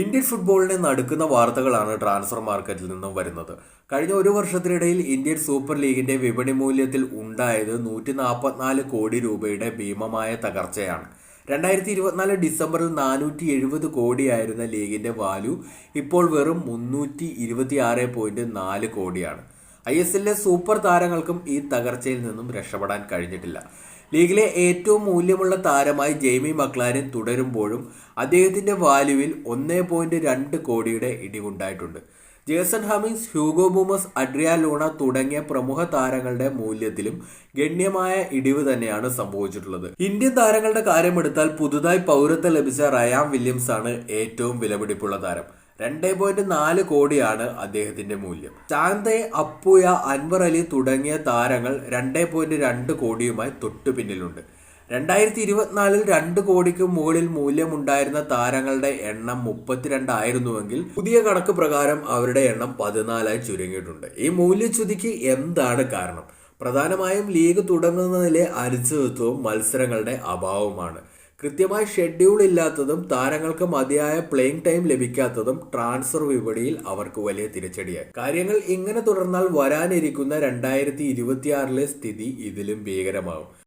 Indian ഫുട്ബോളിനെ നടുക്കുന്ന വാർത്തകളാണ് transfer മാർക്കറ്റിൽ നിന്നും വരുന്നത്. കഴിഞ്ഞ ഒരു വർഷത്തിനിടയിൽ ഇന്ത്യൻ സൂപ്പർ ലീഗിന്റെ വിപണി മൂല്യത്തിൽ ഉണ്ടായത് നൂറ്റി നാൽപ്പത്തിനാല് കോടി രൂപയുടെ ഭീമമായ തകർച്ചയാണ്. രണ്ടായിരത്തി ഇരുപത്തിനാല് ഡിസംബറിൽ നാനൂറ്റി എഴുപത് കോടിയായിരുന്ന ലീഗിന്റെ വാല്യൂ ഇപ്പോൾ വെറും മുന്നൂറ്റി ഇരുപത്തി ആറ് പോയിന്റ് നാല് കോടിയാണ്. ഐ എസ് എല്ലിലെ സൂപ്പർ താരങ്ങൾക്കും ഈ തകർച്ചയിൽ നിന്നും രക്ഷപ്പെടാൻ കഴിഞ്ഞിട്ടില്ല. ലീഗിലെ ഏറ്റവും മൂല്യമുള്ള താരമായി ജെയ്മി മക്ലാരൻ തുടരുമ്പോഴും അദ്ദേഹത്തിന്റെ വാല്യുവിൽ ഒന്നേ പോയിന്റ് രണ്ട് കോടിയുടെ ഇടിവുണ്ടായിട്ടുണ്ട്. Jason Cummings Hugo Boumous Adrian Luna തുടങ്ങിയ പ്രമുഖ താരങ്ങളുടെ മൂല്യത്തിലും ഗണ്യമായ ഇടിവ് തന്നെയാണ് സംഭവിച്ചിട്ടുള്ളത്. ഇന്ത്യൻ താരങ്ങളുടെ കാര്യമെടുത്താൽ പുതുതായി പൗരത്വം ലഭിച്ച റയാം വില്യംസ് ആണ് ഏറ്റവും വിലപിടിപ്പുള്ള താരം. രണ്ടേ പോയിന്റ് നാല് കോടിയാണ് അദ്ദേഹത്തിന്റെ മൂല്യം. ചാന്തയെ അപ്പുയ അൻവർ അലി തുടങ്ങിയ താരങ്ങൾ രണ്ട് പോയിന്റ് രണ്ട് കോടിയുമായി തൊട്ടു പിന്നിലുണ്ട്. രണ്ടായിരത്തി ഇരുപത്തിനാലിൽ രണ്ട് കോടിക്ക് മുകളിൽ മൂല്യമുണ്ടായിരുന്ന താരങ്ങളുടെ എണ്ണം മുപ്പത്തിരണ്ടായിരുന്നുവെങ്കിൽ പുതിയ കണക്ക് പ്രകാരം അവരുടെ എണ്ണം പതിനാലായി ചുരുങ്ങിയിട്ടുണ്ട്. ഈ മൂല്യച്യുതിക്ക് എന്താണ് കാരണം? പ്രധാനമായും ലീഗ് തുടങ്ങുന്നതിലെ അനിശ്ചിതത്വവും മത്സരങ്ങളുടെ അഭാവവുമാണ്. കൃത്യമായി ഷെഡ്യൂൾ ഇല്ലാത്തതും താരങ്ങൾക്ക് മതിയായ പ്ലേയിങ് ടൈം ലഭിക്കാത്തതും ട്രാൻസ്ഫർ വിപണിയിൽ അവർക്ക് വലിയ തിരിച്ചടിയായി. കാര്യങ്ങൾ ഇങ്ങനെ തുടർന്നാൽ വരാനിരിക്കുന്ന രണ്ടായിരത്തി ഇരുപത്തിയാറിലെ സ്ഥിതി ഇതിലും ഭീകരമാകും.